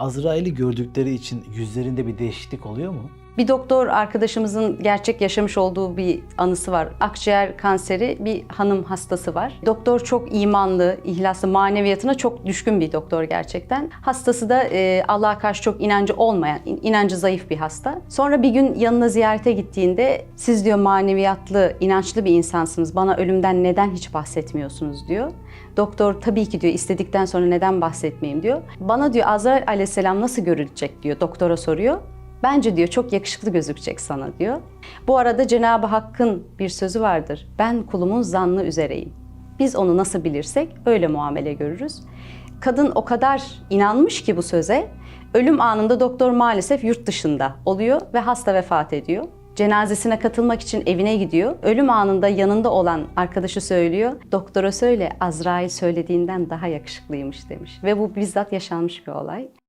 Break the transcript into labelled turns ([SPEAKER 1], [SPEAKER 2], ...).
[SPEAKER 1] Azrail'i gördükleri için yüzlerinde bir değişiklik oluyor mu?
[SPEAKER 2] Bir doktor arkadaşımızın gerçek yaşamış olduğu bir anısı var. Akciğer kanseri bir hanım hastası var. Doktor çok imanlı, ihlaslı, maneviyatına çok düşkün bir doktor gerçekten. Hastası da e, Allah'a karşı çok inancı olmayan, in- inancı zayıf bir hasta. Sonra bir gün yanına ziyarete gittiğinde siz diyor maneviyatlı, inançlı bir insansınız. Bana ölümden neden hiç bahsetmiyorsunuz diyor. Doktor tabii ki diyor istedikten sonra neden bahsetmeyeyim diyor. Bana diyor Azrail aleyhisselam nasıl görülecek diyor doktora soruyor. Bence diyor çok yakışıklı gözükecek sana diyor. Bu arada Cenab-ı Hakk'ın bir sözü vardır. Ben kulumun zannı üzereyim. Biz onu nasıl bilirsek öyle muamele görürüz. Kadın o kadar inanmış ki bu söze. Ölüm anında doktor maalesef yurt dışında oluyor ve hasta vefat ediyor. Cenazesine katılmak için evine gidiyor. Ölüm anında yanında olan arkadaşı söylüyor. Doktora söyle Azrail söylediğinden daha yakışıklıymış demiş. Ve bu bizzat yaşanmış bir olay.